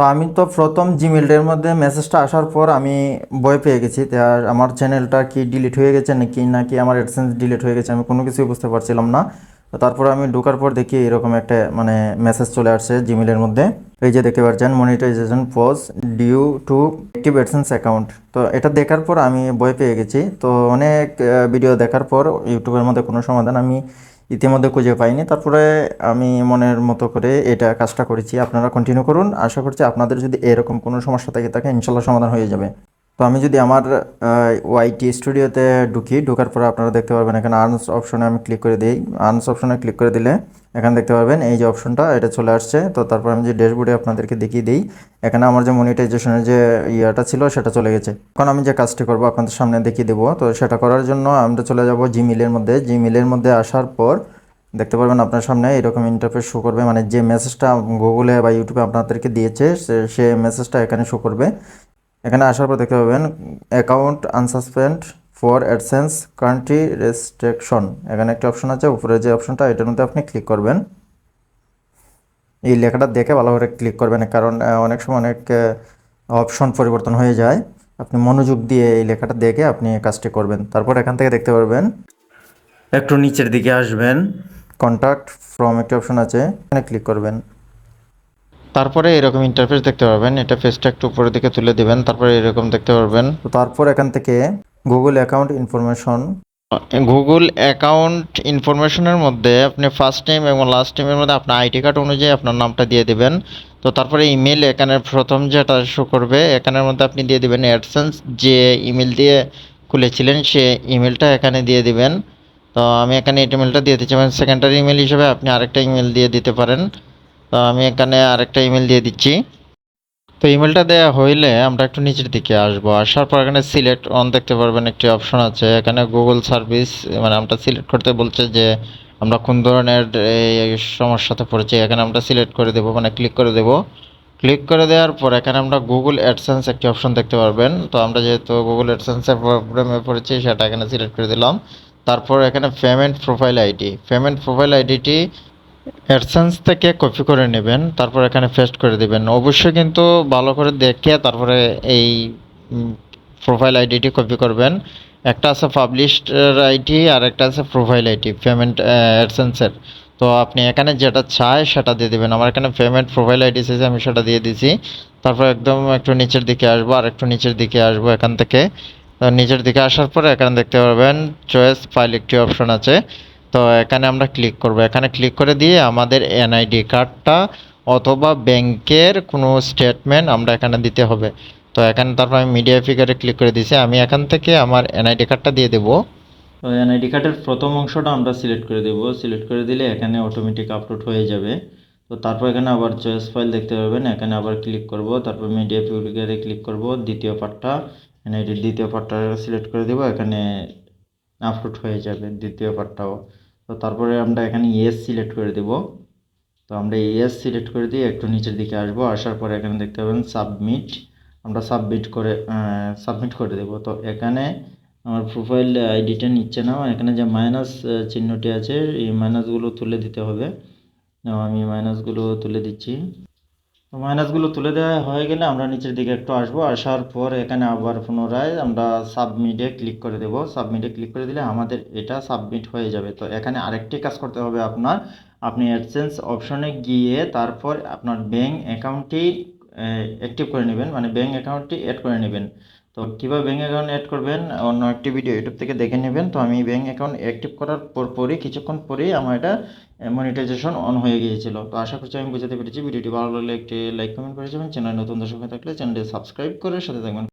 তো আমি তো প্রথম জিমেলের মধ্যে মেসেজটা আসার পর আমি ভয় পেয়ে গেছি আর আমার চ্যানেলটা কি ডিলিট হয়ে গেছে নাকি নাকি আমার অ্যাডসেন্স ডিলিট হয়ে গেছে, আমি কোনো কিছুই বুঝতে পারছিলাম না। তো তারপর আমি ঢোকার পর দেখি এরকম একটা মানে মেসেজ চলে আসছে জিমেলের মধ্যে। এই যে দেখতে পাচ্ছেন monetization pause due to active AdSense account তো এটা দেখার পর আমি ভয় পেয়ে গেছি। তো অনেক ভিডিও দেখার পর ইউটিউবের মধ্যে কোনো সমাধান আমি ইতিমধ্যে খুঁজে পাইনি। তারপরে আমি মনের মতো করে এটা কাজটা করেছি। আপনারা কন্টিনিউ করুন। আশা করছি আপনাদের যদি এরকম কোনো সমস্যা থাকে, তাকে ইনশাল্লাহ সমাধান হয়ে যাবে। তো আমি যদি আমার ওয়াইটি স্টুডিওতে ঢুকি, ঢোকার পরে আপনারা দেখতে পারবেন এখানে আর্নস অপশনে আমি ক্লিক করে দিই। আর্নস অপশনে ক্লিক করে দিলে এখানে দেখতে পারবেন এই যে অপশনটা এটা চলে আসছে। তো তারপর আমি যে ড্যাশবোর্ডে আপনাদেরকে দেখিয়ে দিই, এখানে আমার যে মনিটাইজেশনের যে ইয়েটা ছিল, সেটা চলে গেছে। এখন আমি যে কাজটি করব, আপনাদের সামনে দেখিয়ে দেবো। তো সেটা করার জন্য আমরা চলে যাব জিমেলের মধ্যে। জিমেলের মধ্যে আসার পর দেখতে পারবেন আপনার সামনে এরকম ইন্টারফেস শো করবে। মানে যে মেসেজটা গুগলে বা ইউটিউবে আপনাদেরকে দিয়েছে, সে- সে মেসেজটা এখানে শো করবে। এখানে আসার পর দেখতে পাবেন account unsuspend for AdSense country restriction এখানে একটা অপশন আছে, উপরে যে অপশনটা এটার মধ্যে আপনি ক্লিক করবেন। এই লেখাটা দেখে ভালো করে ক্লিক করবেন, কারণ অনেক সময় অনেক অপশন পরিবর্তন হয়ে যায়। আপনি মনোযোগ দিয়ে এই লেখাটা দেখে আপনি কাজটি করবেন। তারপর এখান থেকে দেখতে পারবেন, একটু নিচের দিকে আসবেন। কন্ট্যাক্ট ফ্রম একটি অপশন আছে, এখানে ক্লিক করবেন। তারপরে এরকম ইন্টারফেস দেখতে পারবেন। এটা ফেসটা একটু উপরের দিকে তুলে দিবেন তারপরে এরকম দেখতে পারবেন। তো তারপর এখান থেকে Google account information Google account ইনফরমেশনের মধ্যে আপনি ফার্স্ট টাইম এবং লাস্ট টাইমের মধ্যে আপনার আইডি কার্ড অনুযায়ী আপনার নামটা দিয়ে দিবেন। তো তারপরে ইমেল এখানে প্রথম যেটা শো করবে এখানের মধ্যে আপনি দিয়ে দিবেন অ্যাডসেন্স যে ইমেল দিয়ে খুলেছিলেন সে ইমেলটা এখানে দিয়ে দিবেন। তো আমি এখানে এই ইমেলটা দিয়ে দিচ্ছি। মানে সেকেন্ডারি ইমেল হিসেবে আপনি আরেকটা ইমেল দিয়ে দিতে পারেন। তো আমি এখানে আরেকটা ইমেল দিয়ে দিচ্ছি। তো ইমেলটা দেওয়া হইলে আমরা একটু নিচের দিকে আসব। আসার পর এখানে সিলেক্ট অন দেখতে পারবেন একটি অপশন আছে। এখানে গুগল সার্ভিস মানে আমরা সিলেক্ট করতে বলছে যে আমরা কোন ধরনের এই সমস্যাতে পড়েছি, এখানে আমরা সিলেক্ট করে দেবো মানে ক্লিক করে দেবো। ক্লিক করে দেওয়ার পর এখানে আমরা গুগল অ্যাডসেন্স একটি অপশন দেখতে পারবেন। তো আমরা যেহেতু গুগল অ্যাডসেন্সের প্রবলেমে পড়েছি, সেটা এখানে সিলেক্ট করে দিলাম। তারপর এখানে payment profile ID payment profile আইডিটি অ্যাডসেন্স থেকে কপি করে নেবেন, তারপর এখানে পেস্ট করে দিবেন। অবশ্যই কিন্তু ভালো করে দেখে তারপরে এই প্রোফাইল আইডিটি কপি করবেন। একটা আছে পাবলিশড আইডি আর একটা আছে প্রোফাইল আইডি পেমেন্ট অ্যাডসেন্সের তো আপনি এখানে যেটা চায় সেটা দিয়ে দিবেন। আমার এখানে পেমেন্ট প্রোফাইল আইডি চাইছে, আমি সেটা দিয়ে দিছি। তারপর একদম একটু নিচের দিকে আসব আর একটু নিচের দিকে আসব এখান থেকে। নিচের দিকে আসার পরে এখানে দেখতে পারবেন চয়েস ফাইল একটি অপশন আছে। তো এখানে আমরা ক্লিক করব। এখানে ক্লিক করে দিয়ে আমাদের এনআইডি কার্ডটা অথবা ব্যাংকের কোনো স্টেটমেন্ট আমরা এখানে দিতে হবে। তো এখানে তারপর আমি মিডিয়া ফিগারে ক্লিক করে দিয়েছি। আমি এখান থেকে আমার এনআইডি কার্ডটা দিয়ে দেবো। তো এনআইডি কার্ডের প্রথম অংশটা আমরা সিলেক্ট করে দেবো। সিলেক্ট করে দিলে এখানে অটোমেটিক আপলোড হয়ে যাবে। তো তারপর এখানে আবার চয়েস ফাইল দেখতে পাবেন। এখানে আবার ক্লিক করব। তারপর মিডিয়া ফিগারে ক্লিক করব। দ্বিতীয় পার্টটা এনআইডির দ্বিতীয় পার্টটা সিলেক্ট করে দেবো। এখানে আপলোড হয়ে যাবে দ্বিতীয় পার্টটাও। তো তারপরে আমরা এখানে ইয়েস সিলেক্ট করে দেব। তো আমরা ইয়েস সিলেক্ট করে দিয়ে একটু নিচের দিকে আসব। আসার পরে এখানে দেখতে পাবেন সাবমিট আমরা সাবমিট করে সাবমিট করে দেব। তো এখানে আমার প্রোফাইল আইডিটা নিচ্ছে না এখানে যে মাইনাস চিহ্নটি আছে, এই মাইনাসগুলো তুলে দিতে হবে। আমি মাইনাসগুলো তুলে দিচ্ছি। তো মাইনাসগুলো তুলে দেওয়া হয়ে গেলে আমরা নিচের দিকে একটু আসব। আসার পর এখানে আবার পুনরায় আমরা সাবমিটে ক্লিক করে দেব। সাবমিটে ক্লিক করে দিলে আমাদের এটা সাবমিট হয়ে যাবে। তো এখানে আরেকটি কাজ করতে হবে আপনার। আপনি অ্যাডসেন্স অপশনে গিয়ে তারপর আপনার ব্যাঙ্ক অ্যাকাউন্টটি অ্যাক্টিভ করে নেবেন। মানে ব্যাঙ্ক অ্যাকাউন্টটি অ্যাড করে নেবেন। তো কীভাবে ব্যাঙ্ক অ্যাকাউন্ট অ্যাড করবেন? অন্য একটি ভিডিও ইউটিউব থেকে দেখে নেবেন। তো আমি ব্যাঙ্ক অ্যাকাউন্ট অ্যাক্টিভ করার পর পরই কিছুক্ষণ পরেই আমার এটা মনিটাইজেশন অন হয়ে গিয়েছিল। তো আশা করছি আমি বুঝাতে পেরেছি। ভিডিওটি ভালো লাগলে একটি লাইক কমেন্ট করে যাবেন। চ্যানেল নতুন দর্শক থাকলে চ্যানেলটি সাবস্ক্রাইব করে সাথে থাকবেন।